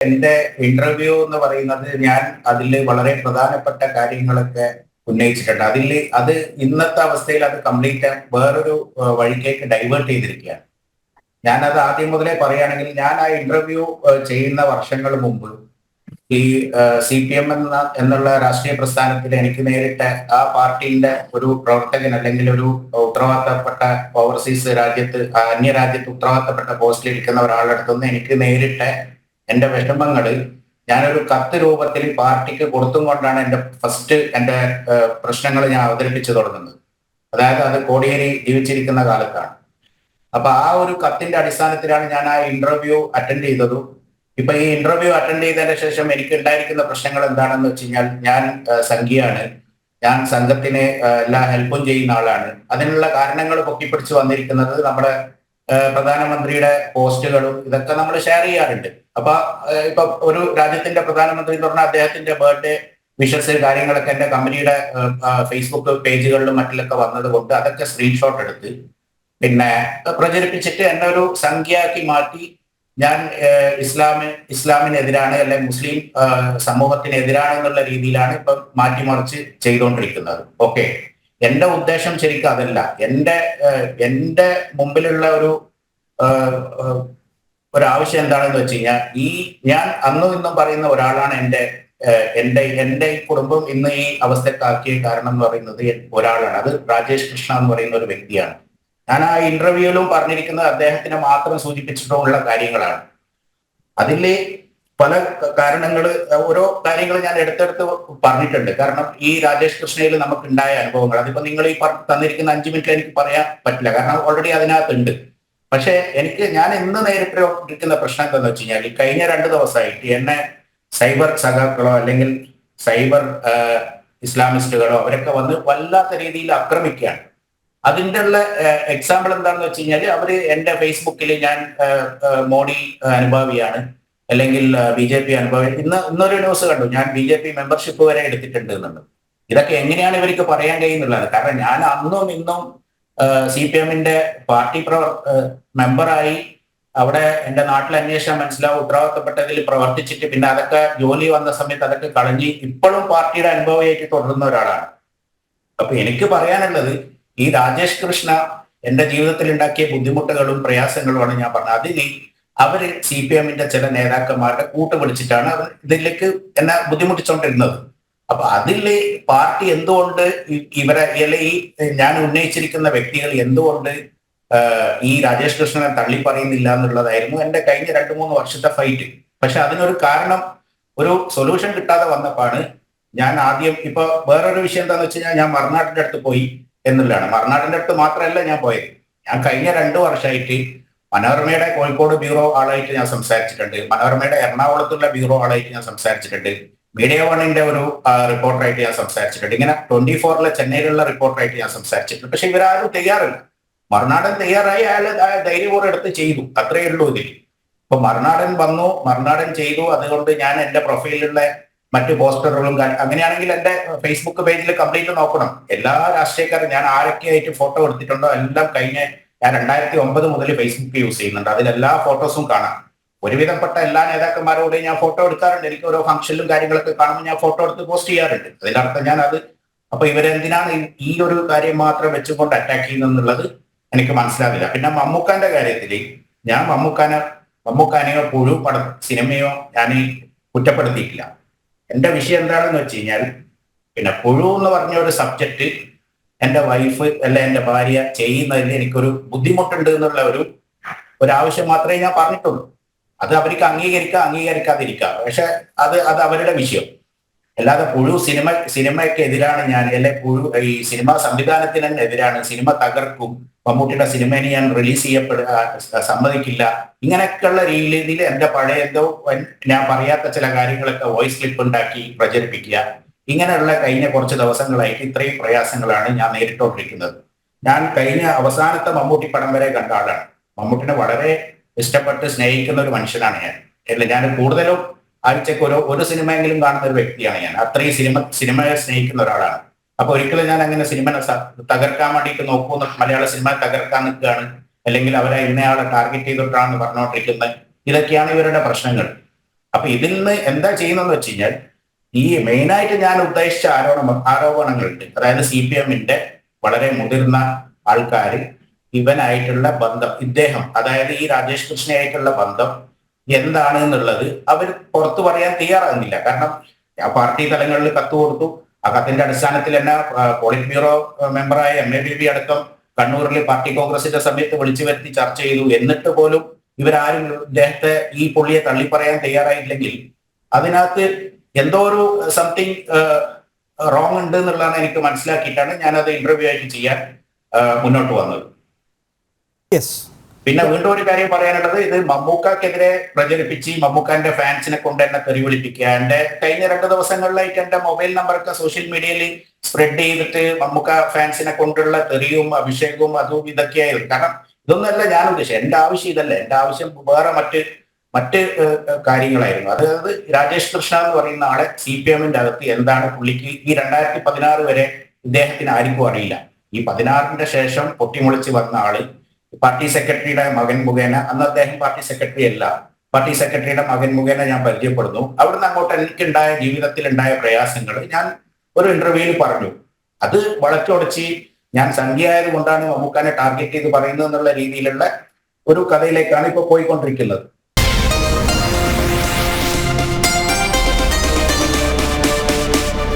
എന്റെ ഇന്റർവ്യൂ എന്ന് പറയുന്നത് ഞാൻ അതിൽ വളരെ പ്രധാനപ്പെട്ട കാര്യങ്ങളൊക്കെ ഉന്നയിച്ചിട്ടുണ്ട്. അതിൽ അത് ഇന്നത്തെ അവസ്ഥയിൽ അത് കംപ്ലീറ്റ് വേറൊരു വഴിക്കേക്ക് ഡൈവേർട്ട് ചെയ്തിരിക്കുകയാണ്. ഞാൻ അത് ആദ്യം മുതലേ പറയുകയാണെങ്കിൽ ഞാൻ ആ ഇന്റർവ്യൂ ചെയ്യുന്ന വർഷങ്ങൾ മുമ്പ് ഈ സി പി എം എന്ന എന്നുള്ള രാഷ്ട്രീയ പ്രസ്ഥാനത്തിൽ എനിക്ക് നേരിട്ട് ആ പാർട്ടിയുടെ ഒരു പ്രവർത്തകൻ അല്ലെങ്കിൽ ഒരു ഉത്തരവാദിത്തപ്പെട്ട ഓവർസീസ് രാജ്യത്ത് അന്യ രാജ്യത്ത് ഉത്തരവാദിത്തപ്പെട്ട പോസ്റ്റിൽ ഇരിക്കുന്ന ഒരാളുടെ അടുത്തുനിന്ന് എനിക്ക് നേരിട്ട് എന്റെ വിഷമങ്ങൾ ഞാനൊരു കത്ത് രൂപത്തിൽ പാർട്ടിക്ക് കൊടുത്തും കൊണ്ടാണ് എന്റെ ഫസ്റ്റ് എന്റെ പ്രശ്നങ്ങൾ ഞാൻ അവതരിപ്പിച്ചു തുടങ്ങുന്നത്. അതായത് അത് കോടിയേരി ജീവിച്ചിരിക്കുന്ന കാലത്താണ്. അപ്പൊ ആ ഒരു കത്തിന്റെ അടിസ്ഥാനത്തിലാണ് ഞാൻ ആ ഇന്റർവ്യൂ അറ്റൻഡ് ചെയ്തതും. ഇപ്പൊ ഈ ഇന്റർവ്യൂ അറ്റൻഡ് ചെയ്തതിന് ശേഷം എനിക്ക് ഉണ്ടായിരിക്കുന്ന പ്രശ്നങ്ങൾ എന്താണെന്ന് വെച്ച് കഴിഞ്ഞാൽ ഞാൻ സംഖ്യയാണ് ഞാൻ സംഘത്തിന് എല്ലാ ഹെൽപ്പും ചെയ്യുന്ന ആളാണ്. അതിനുള്ള കാരണങ്ങൾ പൊക്കിപ്പിടിച്ച് വന്നിരിക്കുന്നത് നമ്മുടെ പ്രധാനമന്ത്രിയുടെ പോസ്റ്റുകളും ഇതൊക്കെ നമ്മൾ ഷെയർ ചെയ്യാറുണ്ട്. അപ്പൊ ഇപ്പൊ ഒരു രാജ്യത്തിന്റെ പ്രധാനമന്ത്രി എന്ന് പറഞ്ഞാൽ അദ്ദേഹത്തിന്റെ ബർത്ത്ഡേ വിഷസ് കാര്യങ്ങളൊക്കെ എന്റെ കമ്പനിയുടെ ഫേസ്ബുക്ക് പേജുകളിലും മറ്റിലൊക്കെ വന്നത് കൊണ്ട് അതൊക്കെ സ്ക്രീൻഷോട്ട് എടുത്ത് പിന്നെ പ്രചരിപ്പിച്ചിട്ട് എന്നെ ഒരു സംഖ്യയാക്കി മാറ്റി ഞാൻ ഇസ്ലാമി ഇസ്ലാമിനെതിരാണ് അല്ലെ മുസ്ലിം സമൂഹത്തിനെതിരാണ് എന്നുള്ള രീതിയിലാണ് ഇപ്പം മാറ്റിമറിച്ച് ചെയ്തുകൊണ്ടിരിക്കുന്നത്. ഓക്കെ. എന്റെ ഉദ്ദേശം ശരിക്കും അതല്ല. എന്റെ എന്റെ മുമ്പിലുള്ള ഒരു ഏഹ്, ഏഹ്, ഒരു ആവശ്യം എന്താണെന്ന് വെച്ച് കഴിഞ്ഞാൽ ഈ ഞാൻ അന്നും ഇന്നും പറയുന്ന ഒരാളാണ് എന്റെ എന്റെ എന്റെ ഈ കുടുംബം ഇന്ന് ഈ അവസ്ഥക്കാക്കിയ കാരണം എന്ന് പറയുന്നത് ഒരാളാണ്. അത് രാജേഷ് കൃഷ്ണ എന്ന് പറയുന്ന ഒരു വ്യക്തിയാണ്. ഞാൻ ആ ഇന്റർവ്യൂവിലും പറഞ്ഞിരിക്കുന്നത് അദ്ദേഹത്തിനെ മാത്രം സൂചിപ്പിച്ചിട്ടുള്ള കാര്യങ്ങളാണ്. അതിലെ പല കാരണങ്ങൾ ഓരോ കാര്യങ്ങൾ ഞാൻ എടുത്തെടുത്ത് പറഞ്ഞിട്ടുണ്ട്. കാരണം ഈ രാജേഷ് കൃഷ്ണയിൽ നമുക്ക് ഉണ്ടായ അനുഭവങ്ങൾ. അതിപ്പോ നിങ്ങൾ ഈ തന്നിരിക്കുന്ന അഞ്ചു മിനിറ്റ് എനിക്ക് പറയാൻ പറ്റില്ല. കാരണം ഓൾറെഡി അതിനകത്തുണ്ട്. പക്ഷെ എനിക്ക് ഞാൻ ഇന്ന് നേരിട്ടിരിക്കുന്ന പ്രശ്നം എന്താണെന്ന് വെച്ച് കഴിഞ്ഞാൽ കഴിഞ്ഞ രണ്ട് ദിവസമായിട്ട് എന്നെ സൈബർ സഖാക്കളോ അല്ലെങ്കിൽ സൈബർ ഇസ്ലാമിസ്റ്റുകളോ അവരൊക്കെ വന്ന് വല്ലാത്ത രീതിയിൽ ആക്രമിക്കുകയാണ്. അതിന്റെ ഉള്ള എക്സാമ്പിൾ എന്താണെന്ന് വെച്ച് കഴിഞ്ഞാൽ അവർ എന്റെ ഫേസ്ബുക്കിൽ ഞാൻ മോഡി അനുഭാവിയാണ്. അല്ലെങ്കിൽ ബി ജെ പി അനുഭവ ഇന്ന് ഇന്നൊരു ന്യൂസ് കണ്ടു. ഞാൻ ബി ജെ പി മെമ്പർഷിപ്പ് വരെ എടുത്തിട്ടുണ്ട് എന്നുണ്ട്. ഇതൊക്കെ എങ്ങനെയാണ് ഇവർക്ക് പറയാൻ കഴിയുന്നുള്ളത്? കാരണം ഞാൻ അന്നും ഇന്നും സി പി എമ്മിന്റെ പാർട്ടി പ്രവർ മെമ്പറായി അവിടെ എന്റെ നാട്ടിൽ അന്വേഷണം മനസ്സിലാവും ഉത്തരവാദിത്തപ്പെട്ടതിൽ പ്രവർത്തിച്ചിട്ട് പിന്നെ അതൊക്കെ ജോലി വന്ന സമയത്ത് അതൊക്കെ കളഞ്ഞ് ഇപ്പോഴും പാർട്ടിയുടെ അനുഭവമായിട്ട് തുടരുന്ന ഒരാളാണ്. അപ്പൊ എനിക്ക് പറയാനുള്ളത് ഈ രാജേഷ് കൃഷ്ണ എന്റെ ജീവിതത്തിൽ ഉണ്ടാക്കിയ ബുദ്ധിമുട്ടുകളും പ്രയാസങ്ങളുമാണ് ഞാൻ പറഞ്ഞത്. അതിന് അവർ സി പി എമ്മിന്റെ ചില നേതാക്കന്മാരുടെ കൂട്ട് വിളിച്ചിട്ടാണ് അവർ ഇതിലേക്ക് എന്നെ ബുദ്ധിമുട്ടിച്ചുകൊണ്ടിരുന്നത് അപ്പൊ അതിൽ പാർട്ടി എന്തുകൊണ്ട് ഇവരെ അല്ലെ ഈ ഞാൻ ഉന്നയിച്ചിരിക്കുന്ന വ്യക്തികൾ എന്തുകൊണ്ട് ഈ രാജേഷ് കൃഷ്ണനെ തള്ളി പറയുന്നില്ല എന്നുള്ളതായിരുന്നു എന്റെ കഴിഞ്ഞ രണ്ടു മൂന്ന് വർഷത്തെ ഫൈറ്റ്. പക്ഷെ അതിനൊരു കാരണം ഒരു സൊല്യൂഷൻ കിട്ടാതെ വന്നപ്പോഴാണ് ഞാൻ ആദ്യം ഇപ്പൊ വേറൊരു വിഷയം എന്താന്ന് വെച്ച് കഴിഞ്ഞാൽ ഞാൻ മറുനാടിന്റെ അടുത്ത് പോയി എന്നുള്ളതാണ്. മറുനാടിന്റെ അടുത്ത് മാത്രമല്ല ഞാൻ പോയത്. ഞാൻ കഴിഞ്ഞ രണ്ടു വർഷമായിട്ട് മനോരമയുടെ കോഴിക്കോട് ബ്യൂറോ ആളായിട്ട് ഞാൻ സംസാരിച്ചിട്ടുണ്ട്. മനോരമയുടെ എറണാകുളത്തുള്ള ബ്യൂറോ ആളായിട്ട് ഞാൻ സംസാരിച്ചിട്ടുണ്ട്. മീഡിയ വണ്ണിന്റെ ഒരു റിപ്പോർട്ടറായിട്ട് ഞാൻ സംസാരിച്ചിട്ടുണ്ട്. ഇങ്ങനെ ട്വന്റി ഫോറിലെ ചെന്നൈയിലുള്ള റിപ്പോർട്ടറായിട്ട് ഞാൻ സംസാരിച്ചിട്ടുണ്ട്. പക്ഷെ ഇവരാരും തയ്യാറില്ല. മറുനാടൻ തയ്യാറായി അയാൾ ധൈര്യപൂർവം എടുത്ത് ചെയ്തു. അത്രയേ ഉള്ളൂ ഇതിൽ. ഇപ്പൊ മറുനാടൻ വന്നു മറുനാടൻ ചെയ്തു. അതുകൊണ്ട് ഞാൻ എന്റെ പ്രൊഫൈലിലുള്ള മറ്റു പോസ്റ്ററുകളും അങ്ങനെയാണെങ്കിൽ എന്റെ ഫേസ്ബുക്ക് പേജിൽ കംപ്ലീറ്റ് നോക്കണം. എല്ലാ രാഷ്ട്രീയക്കാരും ഞാൻ ആരൊക്കെയായിട്ട് ഫോട്ടോ എടുത്തിട്ടുണ്ടോ എല്ലാം കഴിഞ്ഞ ഞാൻ രണ്ടായിരത്തി ഒമ്പത് മുതൽ ഫേസ്ബുക്ക് യൂസ് ചെയ്യുന്നുണ്ട്. അതിലെല്ലാ ഫോട്ടോസും കാണാം. ഒരുവിധപ്പെട്ട എല്ലാ നേതാക്കന്മാരോടും ഞാൻ ഫോട്ടോ എടുക്കാറുണ്ട്. എനിക്ക് ഓരോ ഫംഗ്ഷനിലും കാര്യങ്ങളൊക്കെ കാണുമ്പോൾ ഞാൻ ഫോട്ടോ എടുത്ത് പോസ്റ്റ് ചെയ്യാറുണ്ട്. അതിനർത്ഥം ഞാൻ അത് അപ്പൊ ഇവരെന്തിനാണ് ഈ- ഒരു കാര്യം മാത്രം വെച്ചുകൊണ്ട് അറ്റാക്ക് ചെയ്യുന്നത് എനിക്ക് മനസ്സിലാവില്ല. പിന്നെ മമ്മൂക്കാന്റെ കാര്യത്തിൽ ഞാൻ മമ്മൂക്കാനെ മമ്മൂക്കാനെയോ പുഴു പട സിനിമയോ ഞാൻ കുറ്റപ്പെടുത്തിയിട്ടില്ല. എന്റെ വിഷയം എന്താണെന്ന് വെച്ച് കഴിഞ്ഞാൽ പിന്നെ പുഴു എന്ന് പറഞ്ഞ ഒരു സബ്ജക്റ്റ് എന്റെ വൈഫ് അല്ല എന്റെ ഭാര്യ ചെയ്യുന്നതിൽ എനിക്കൊരു ബുദ്ധിമുട്ടുണ്ട് എന്നുള്ള ഒരു ഒരു ആവശ്യം മാത്രമേ ഞാൻ പറഞ്ഞിട്ടുള്ളൂ. അത് അവർക്ക് അംഗീകരിക്കാം അംഗീകരിക്കാതിരിക്കാം. പക്ഷെ അത് അത് അവരുടെ വിഷയം. അല്ലാതെ പുഴു സിനിമ സിനിമയ്ക്ക് എതിരാണ് ഞാൻ. അല്ലെ പുഴു ഈ സിനിമ സംവിധാനത്തിന് തന്നെ എതിരാണ്. സിനിമ തകർക്കും. മമ്മൂട്ടിയുടെ സിനിമയെ ഞാൻ റിലീസ് ചെയ്യപ്പെടുക സമ്മതിക്കില്ല. ഇങ്ങനെയൊക്കെയുള്ള രീതിയിൽ എന്റെ പഴയ എന്തോ ഞാൻ പറയാത്ത ചില കാര്യങ്ങളൊക്കെ വോയിസ് ക്ലിപ്പ് ഉണ്ടാക്കി പ്രചരിപ്പിക്കുക. ഇങ്ങനെയുള്ള കഴിഞ്ഞ കുറച്ച് ദിവസങ്ങളായിട്ട് ഇത്രയും പ്രയാസങ്ങളാണ് ഞാൻ നേരിട്ടുകൊണ്ടിരിക്കുന്നത് ഞാൻ കഴിഞ്ഞ അവസാനത്തെ മമ്മൂട്ടി പടം വരെ കണ്ട ആളാണ്. മമ്മൂട്ടിനെ വളരെ ഇഷ്ടപ്പെട്ട് സ്നേഹിക്കുന്ന ഒരു മനുഷ്യനാണ് ഞാൻ. അല്ല? ഞാൻ കൂടുതലും ആഴ്ചക്ക് ഒരു ഒരു സിനിമയെങ്കിലും കാണുന്ന ഒരു വ്യക്തിയാണ് ഞാൻ. അത്രയും സിനിമ സിനിമയെ സ്നേഹിക്കുന്ന ഒരാളാണ്. അപ്പൊ ഒരിക്കലും ഞാൻ അങ്ങനെ സിനിമ തകർക്കാൻ വേണ്ടിയിട്ട് നോക്കുന്നു മലയാള സിനിമ തകർക്കാൻ നിൽക്കുകയാണ്. അല്ലെങ്കിൽ അവരെ ഇന്നയാളെ ടാർഗറ്റ് ചെയ്തിട്ടാണ് പറഞ്ഞുകൊണ്ടിരിക്കുന്നത് ഇതൊക്കെയാണ് ഇവരുടെ പ്രശ്നങ്ങൾ. അപ്പൊ ഇതിൽ നിന്ന് എന്താ ചെയ്യുന്നതെന്ന് വെച്ച് കഴിഞ്ഞാൽ ഈ മെയിനായിട്ട് ഞാൻ ഉദ്ദേശിച്ച ആരോപണ ആരോപണങ്ങളുണ്ട്. അതായത് സി പി എമ്മിന്റെ വളരെ മുതിർന്ന ആൾക്കാർ ഇവനായിട്ടുള്ള ബന്ധം ഇദ്ദേഹം അതായത് ഈ രാജേഷ് കൃഷ്ണയായിട്ടുള്ള ബന്ധം എന്താണ് എന്നുള്ളത് അവർ പുറത്തു പറയാൻ തയ്യാറാകുന്നില്ല. കാരണം പാർട്ടി തലങ്ങളിൽ കത്ത് കൊടുത്തു. ആ കത്തിന്റെ അടിസ്ഥാനത്തിൽ തന്നെ പോളിറ്റ് ബ്യൂറോ മെമ്പറായ എം എ ബി ബി അടക്കം കണ്ണൂരിൽ പാർട്ടി കോൺഗ്രസിന്റെ സമയത്ത് വിളിച്ചു വരുത്തി ചർച്ച ചെയ്തു. എന്നിട്ട് പോലും ഇവരാരും ഇദ്ദേഹത്തെ ഈ പുള്ളിയെ തള്ളിപ്പറയാൻ തയ്യാറായില്ലെങ്കിൽ അതിനകത്ത് എന്തോ ഒരു സംതിങ് റോങ് ഉണ്ട് എന്നുള്ളതാണ് എനിക്ക് മനസ്സിലാക്കിയിട്ടാണ് അത് ഇന്റർവ്യൂ ആയിട്ട് ചെയ്യാൻ മുന്നോട്ട് വന്നത്. പിന്നെ വീണ്ടും ഒരു കാര്യം പറയാനുള്ളത് ഇത് മമ്മൂക്കാക്കെതിരെ പ്രചരിപ്പിച്ച് മമ്മൂക്കാന്റെ ഫാൻസിനെ കൊണ്ട് എന്നെ തെറി വിളിപ്പിക്കുക എന്റെ കഴിഞ്ഞ രണ്ട് ദിവസങ്ങളിലായിട്ട് എന്റെ മൊബൈൽ നമ്പറൊക്കെ സോഷ്യൽ മീഡിയയിൽ സ്പ്രെഡ് ചെയ്തിട്ട് മമ്മൂക്ക ഫാൻസിനെ കൊണ്ടുള്ള തെറിയും അഭിഷേകവും അതും ഇതൊക്കെയായിരുന്നു. കാരണം ഇതൊന്നല്ല ഞാൻ ഉദ്ദേശിച്ചത് എന്റെ ആവശ്യം ഇതല്ല. എന്റെ ആവശ്യം വേറെ മറ്റ് മറ്റ് കാര്യങ്ങളായിരുന്നു. അതായത് രാജേഷ് കൃഷ്ണ എന്ന് പറയുന്ന ആളെ സി പി എമ്മിന്റെ അകത്ത് എന്താണ് പുള്ളിക്ക് ഈ രണ്ടായിരത്തി പതിനാറ് വരെ ഇദ്ദേഹത്തിന് ആർക്കും അറിയില്ല. ഈ പതിനാറിന്റെ ശേഷം പൊട്ടിമുളിച്ച് വന്ന ആൾ പാർട്ടി സെക്രട്ടറിയുടെ മകൻ മുഖേന അന്ന് അദ്ദേഹം പാർട്ടി സെക്രട്ടറി അല്ല. പാർട്ടി സെക്രട്ടറിയുടെ മകൻ മുഖേന ഞാൻ പരിചയപ്പെടുന്നു. അവിടുന്ന് അങ്ങോട്ട് എനിക്കുണ്ടായ ജീവിതത്തിൽ ഉണ്ടായ പ്രയാസങ്ങൾ ഞാൻ ഒരു ഇന്റർവ്യൂവിൽ പറഞ്ഞു. അത് വളച്ചൊടിച്ച് ഞാൻ സംഖ്യയായത് കൊണ്ടാണ് മമ്മൂക്കാനെ ടാർഗറ്റ് ചെയ്ത് പറയുന്നത് എന്നുള്ള രീതിയിലുള്ള ഒരു കഥയിലേക്കാണ് ഇപ്പൊ പോയിക്കൊണ്ടിരിക്കുന്നത്.